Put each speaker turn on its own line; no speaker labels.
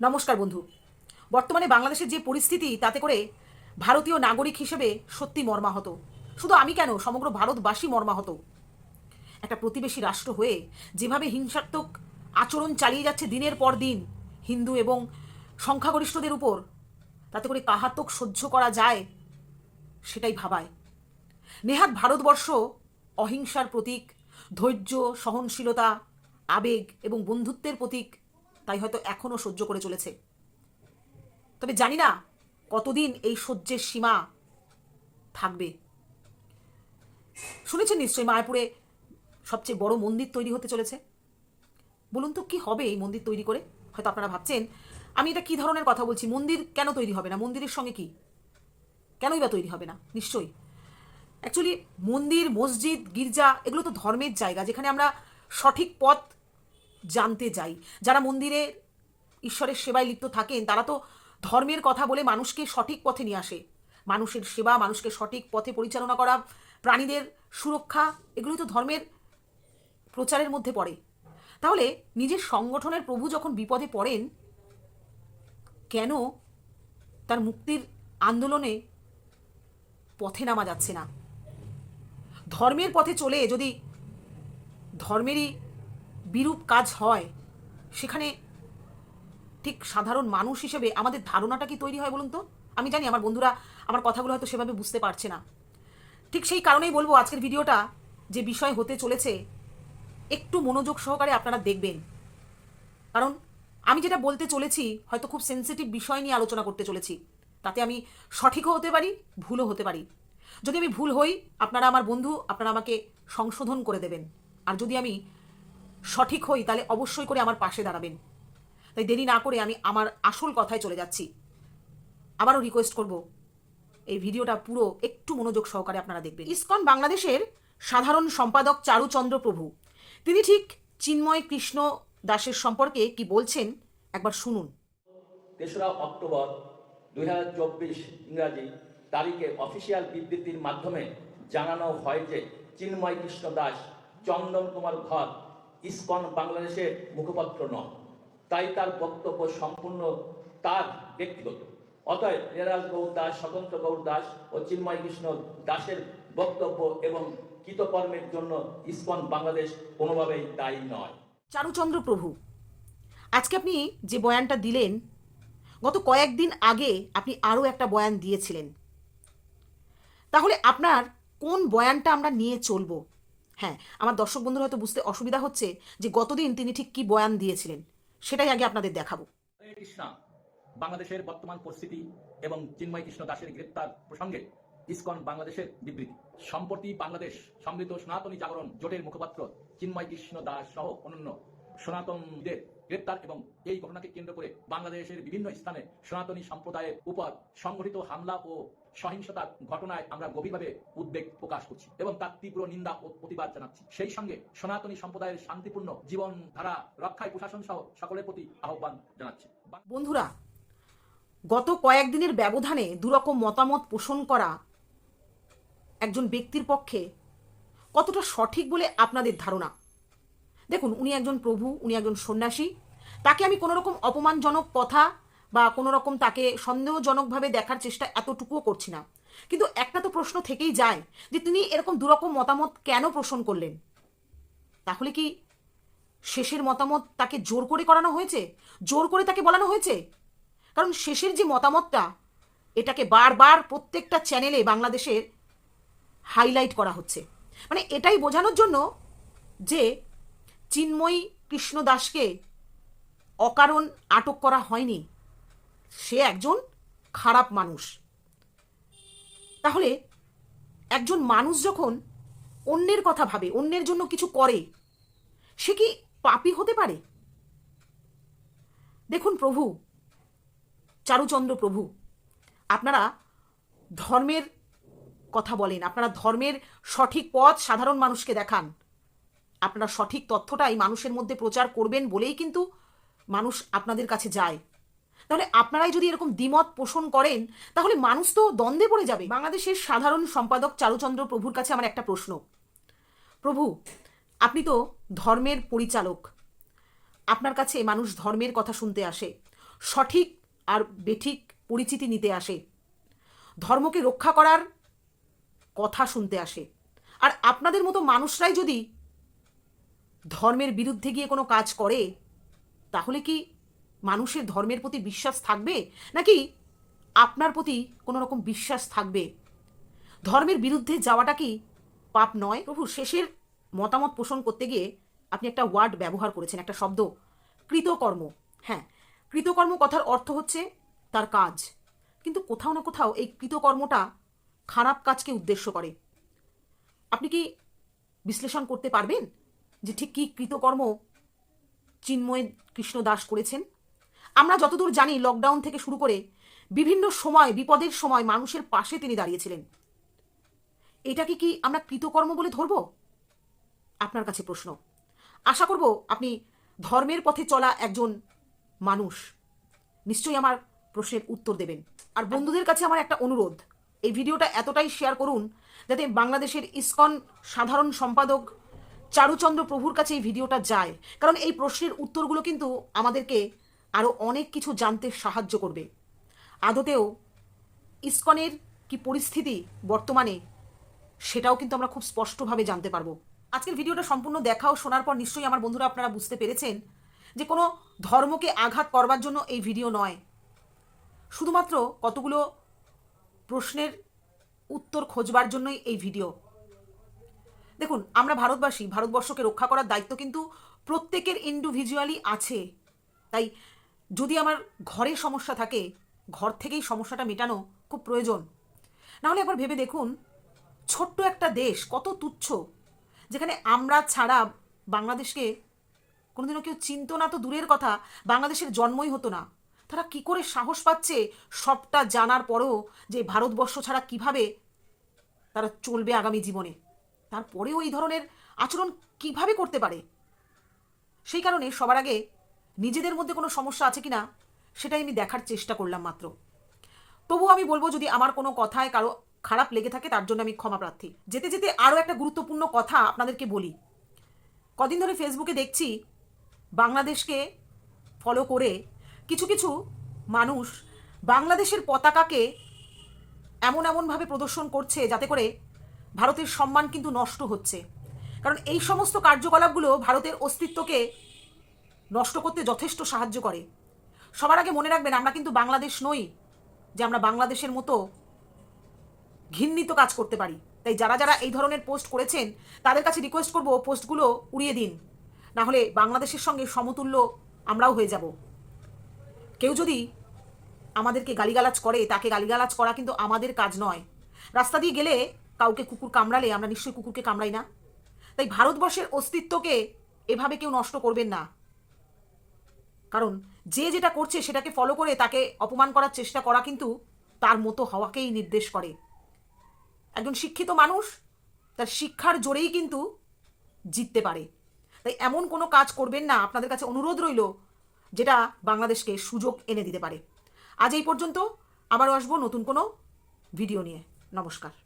নমস্কার বন্ধু। বর্তমানে বাংলাদেশের যে পরিস্থিতি, তাতে করে ভারতীয় নাগরিক হিসেবে সত্যি মর্মাহত। শুধু আমি কেন, সমগ্র ভারতবাসী মর্মাহত। একটা প্রতিবেশী রাষ্ট্র হয়ে যেভাবে হিংসাত্মক আচরণ চালিয়ে যাচ্ছে দিনের পর দিন, হিন্দু এবং সংখ্যাগরিষ্ঠদের উপর, তাতে করে কাহাতক সহ্য করা যায়, সেটাই ভাবায়। নেহাত ভারতবর্ষ অহিংসার প্রতীক, ধৈর্য, সহনশীলতা, আবেগ এবং বন্ধুত্বের প্রতীক তাই হয়তো এখনও সহ্য করে চলেছে। তবে জানি না কতদিন এই সহ্যের সীমা থাকবে। শুনেছেন নিশ্চয়ই মায়াপুরে সবচেয়ে বড় মন্দির তৈরি হতে চলেছে? বলুন তো কি হবে এই মন্দির তৈরি করে? হয়তো আপনারা ভাবছেন, আমি এটা কি ধরনের কথা বলছি? মন্দির কেন তৈরি হবে না? মন্দিরের সঙ্গে কি? কেনই বা তৈরি হবে না? নিশ্চয়ই। অ্যাকচুয়ালি মন্দির, মসজিদ, গির্জা, এগুলো তো ধর্মের জায়গা, যেখানে আমরা সঠিক পথ জানতে যাই। যারা মন্দিরে ঈশ্বরের সেবায় লিপ্ত থাকেন, তারা তো ধর্মের কথা বলে মানুষকে সঠিক পথে নিয়ে আসে। মানুষের সেবা, মানুষকে সঠিক পথে পরিচালনা করা, প্রাণীদের সুরক্ষা, এগুলোই তো ধর্মের প্রচারের মধ্যে পড়ে। তাহলে নিজের সংগঠনের প্রভু যখন বিপদে পড়েন, কেন তার মুক্তির আন্দোলনে পথে নামা যাচ্ছে না? ধর্মের পথে চলে যদি ধর্মেরই বিরূপ কাজ হয়, সেখানে ঠিক সাধারণ মানুষ হিসেবে আমাদের ধারণাটা কি তৈরি হয় বলুন তো? আমি জানি আমার বন্ধুরা আমার কথাগুলো হয়তো সেভাবে বুঝতে পারছে না। ঠিক সেই কারণেই বলব আজকের ভিডিওটা যে বিষয় হতে চলেছে, একটু মনোযোগ সহকারে আপনারা দেখবেন। কারণ আমি যেটা বলতে চলেছি, হয়তো খুব সেন্সিটিভ বিষয় নিয়ে আলোচনা করতে চলেছি। তাতে আমি সঠিকও হতে পারি, ভুলও হতে পারি। যদি আমি ভুল হই, আপনারা আমার বন্ধু, আপনারা আমাকে সংশোধন করে দেবেন। আর যদি আমি সঠিক হই, তাহলে অবশ্যই করে আমার পাশে দাঁড়াবেন। তাই দেরি না করে আমি আমার আসল কথায় চলে যাচ্ছি। আবারও রিকোয়েস্ট করব। এই ভিডিওটা পুরো একটু মনোযোগ সহকারে আপনারা দেখবেন। ইসকন বাংলাদেশের সাধারণ সম্পাদক চারুচন্দ্র প্রভু, তিনি ঠিক চিন্ময় কৃষ্ণ দাসের সম্পর্কে কি বলছেন একবার শুনুন।
তেসরা অক্টোবর দুই হাজার চব্বিশ ইংরাজি তারিখে অফিসিয়াল বিবৃতির মাধ্যমে জানানো হয় যে চিন্ময় কৃষ্ণ দাস চন্দন কুমার ঘর ইসকন বাংলাদেশের মুখপাত্র নন। তাই তার বক্তব্য সম্পূর্ণ তার ব্যক্তিগত। অতএব এরাজ গৌর দাস, স্বতন্ত্র গৌর দাস ও চিন্ময় কৃষ্ণ দাসের বক্তব্য এবং কৃতকর্মের জন্য ইসকন বাংলাদেশ কোনোভাবেই দায়ী নয়।
চারুচন্দ্র প্রভু, আজকে আপনি যে বয়ানটা দিলেন, গত কয়েকদিন আগে আপনি আরও একটা বয়ান দিয়েছিলেন। তাহলে আপনার কোন বয়ানটা আমরা নিয়ে চলবো? হ্যাঁ আমার দর্শক বন্ধুরা হয়তো বুঝতে অসুবিধা হচ্ছে যে গতদিন তিনি ঠিক কি বয়ান দিয়েছিলেন। সেটাই আগে আপনাদের দেখাবো।
কৃষ্ণা বাংলাদেশের বর্তমান পরিস্থিতি এবং চিন্ময় কৃষ্ণ দাসের গ্রেপ্তার প্রসঙ্গে ইসকন বাংলাদেশের বিবৃতি। সম্প্রতি বাংলাদেশ সমৃদ্ধ সনাতনী জাগরণ জোটের মুখপাত্র চিন্ময় কৃষ্ণ দাস সহ অন্যান্য সনাতনদের গ্রেপ্তার এবং এই ঘটনাকে কেন্দ্র করে বাংলাদেশের বিভিন্ন স্থানে সনাতনী সম্প্রদায়ের উপর সংঘটিত হামলা ও সহিংসতার ঘটনায় আমরা গভীরভাবে উদ্বেগ প্রকাশ করছি এবং তার তীব্র নিন্দা ও প্রতিবাদ জানাচ্ছি। সেই সঙ্গে সনাতনী সম্প্রদায়ের শান্তিপূর্ণ জীবন ধারা রক্ষায় প্রশাসন সহ সকলের প্রতি আহ্বান জানাচ্ছি।
বন্ধুরা, গত কয়েকদিনের ব্যবধানে দুরকম মতামত পোষণ করা একজন ব্যক্তির পক্ষে কতটা সঠিক বলে আপনাদের ধারণা? দেখুন, উনি একজন প্রভু, উনি একজন সন্ন্যাসী। তাকে আমি কোনো রকম অপমানজনক কথা বা কোনো রকম তাকে সন্দেহজনকভাবে দেখার চেষ্টা এতটুকুও করছি না। কিন্তু একটা তো প্রশ্ন থেকেই যায় যে তিনি এরকম দুরকম মতামত কেন পোষণ করলেন? তাহলে কি শেষের মতামত তাকে জোর করে করানো হয়েছে? জোর করে তাকে বলানো হয়েছে? কারণ শেষের যে মতামতটা, এটাকে বারবার প্রত্যেকটা চ্যানেলে বাংলাদেশের হাইলাইট করা হচ্ছে। মানে এটাই বোঝানোর জন্য যে চিন্ময়ী কৃষ্ণ দাসকে অকারণ আটক করা হয়নি। সে একজন খারাপ মানুষ। তাহলে একজন মানুষ যখন অন্যের কথা ভাবে, অন্যের জন্য কিছু করে, সে কি পাপী হতে পারে? দেখুন প্রভু, চারুচন্দ্র প্রভু, আপনারা ধর্মের কথা বলেন, আপনারা ধর্মের সঠিক পথ সাধারণ মানুষকে দেখান। আপনারা সঠিক তথ্যটাই মানুষের মধ্যে প্রচার করবেন বলেই কিন্তু মানুষ আপনাদের কাছে যায়। তাহলে আপনারাই যদি এরকম দ্বিমত পোষণ করেন, তাহলে মানুষ তো দ্বন্দ্বে পড়ে যাবে। বাংলাদেশের সাধারণ সম্পাদক চারুচন্দ্র প্রভুর কাছে আমার একটা প্রশ্ন। প্রভু, আপনি তো ধর্মের পরিচালক। আপনার কাছে মানুষ ধর্মের কথা শুনতে আসে, সঠিক আর বেঠিক পরিচিতি নিতে আসে, ধর্মকে রক্ষা করার কথা শুনতে আসে। আর আপনাদের মতো মানুষরাই যদি ধর্মের বিরুদ্ধে গিয়ে কোনো কাজ করে, তাহলে কি মানুষের ধর্মের প্রতি বিশ্বাস থাকবে? নাকি আপনার প্রতি কোনো রকম বিশ্বাস থাকবে? ধর্মের বিরুদ্ধে যাওয়াটা কি পাপ নয়? প্রভু, শেষের মতামত পোষণ করতে গিয়ে আপনি একটা ওয়ার্ড ব্যবহার করেছেন, একটা শব্দ, কৃতকর্ম। হ্যাঁ কৃতকর্ম কথার অর্থ হচ্ছে তার কাজ। কিন্তু কোথাও না কোথাও এই কৃতকর্মটা খারাপ কাজকে উদ্দেশ্য করে। আপনি কি বিশ্লেষণ করতে পারবেন? যে ঠিক কী কৃতকর্ম চিন্ময় কৃষ্ণ দাস করেছেন? আমরা যতদূর জানি লকডাউন থেকে শুরু করে বিভিন্ন সময়, বিপদের সময় মানুষের পাশে তিনি দাঁড়িয়েছিলেন। এটাকে কি আমরা কৃতকর্ম বলে ধরব? আপনার কাছে প্রশ্ন। আশা করব আপনি ধর্মের পথে চলা একজন মানুষ। নিশ্চয়ই আমার প্রশ্নের উত্তর দেবেন। আর বন্ধুদের কাছে আমার একটা অনুরোধ। এই ভিডিওটা এতটাই শেয়ার করুন যাতে বাংলাদেশের ইসকন সাধারণ সম্পাদক চারুচন্দ্র প্রভুর কাছে এই ভিডিওটা যায়। কারণ এই প্রশ্নের উত্তরগুলো কিন্তু আমাদেরকে আরও অনেক কিছু জানতে সাহায্য করবে। আদতেও ইস্কনের কি পরিস্থিতি বর্তমানে সেটাও কিন্তু আমরা খুব স্পষ্টভাবে জানতে পারব। আজকের ভিডিওটা সম্পূর্ণ দেখা ও শোনার পর নিশ্চয়ই আমার বন্ধুরা আপনারা বুঝতে পেরেছেন যে কোনো ধর্মকে আঘাত করবার জন্য এই ভিডিও নয়। শুধুমাত্র কতগুলো প্রশ্নের উত্তর খোঁজবার জন্যই এই ভিডিও। দেখুন, আমরা ভারতবাসী, ভারতবর্ষকে রক্ষা করার দায়িত্ব কিন্তু প্রত্যেকের ইন্ডিভিজুয়ালি আছে। তাই যদি আমার ঘরে সমস্যা থাকে, ঘর থেকেই সমস্যাটা মেটানো খুব প্রয়োজন। নাহলে একবার ভেবে দেখুন, ছোট্ট একটা দেশ, কত তুচ্ছ, যেখানে আমরা ছাড়া বাংলাদেশকে কোনোদিনও কেউ চিনত না তো দূরের কথা, বাংলাদেশের জন্মই হতো না। তারা কি করে সাহস পাচ্ছে সবটা জানার পরেও যে ভারতবর্ষ ছাড়া কীভাবে তারা চলবে আগামী জীবনে? তারপরেও এই ধরনের আচরণ কীভাবে করতে পারে? সেই কারণে সবার আগে নিজেদের মধ্যে কোনো সমস্যা আছে কিনা সেটাই আমি দেখার চেষ্টা করলাম মাত্র। তবু আমি বলব, যদি আমার কোনো কথায় কারও খারাপ লেগে থাকে, তার জন্য আমি ক্ষমা প্রার্থী। যেতে যেতে আরও একটা গুরুত্বপূর্ণ কথা আপনাদেরকে বলি। কদিন ধরে ফেসবুকে দেখছি, বাংলাদেশকে ফলো করে কিছু কিছু মানুষ বাংলাদেশের পতাকাকে এমন এমনভাবে প্রদর্শন করছে, যাতে করে ভারতের সম্মান কিন্তু নষ্ট হচ্ছে। কারণ এই সমস্ত কার্যকলাপগুলো ভারতের অস্তিত্বকে নষ্ট করতে যথেষ্ট সাহায্য করে। সবার আগে মনে রাখবেন, আমরা কিন্তু বাংলাদেশ নই, যে আমরা বাংলাদেশের মতো ঘৃণিত কাজ করতে পারি। তাই যারা যারা এই ধরনের পোস্ট করেছেন, তাদের কাছে রিকোয়েস্ট করব পোস্টগুলো উড়িয়ে দিন। না হলে বাংলাদেশের সঙ্গে সমতুল্য আমরাও হয়ে যাব। কেউ যদি আমাদেরকে গালিগালাজ করে, তাকে গালিগালাজ করা কিন্তু আমাদের কাজ নয়। রাস্তা দিয়ে গেলে কাউকে কুকুর কামড়ালে আমরা নিশ্চয়ই কুকুরকে কামড়াই না। তাই ভারতবর্ষের অস্তিত্বকে এভাবে কেউ নষ্ট করবেন না। কারণ যে যেটা করছে সেটাকে ফলো করে তাকে অপমান করার চেষ্টা করা কিন্তু তার মতো হওয়াকেই নির্দেশ করে। একজন শিক্ষিত মানুষ তার শিক্ষার জোরেই কিন্তু জিততে পারে। তাই এমন কোনো কাজ করবেন না, আপনাদের কাছে অনুরোধ রইল, যেটা বাংলাদেশকে সুযোগ এনে দিতে পারে। আজ এই পর্যন্ত, আবারও আসব নতুন কোনো ভিডিও নিয়ে। নমস্কার।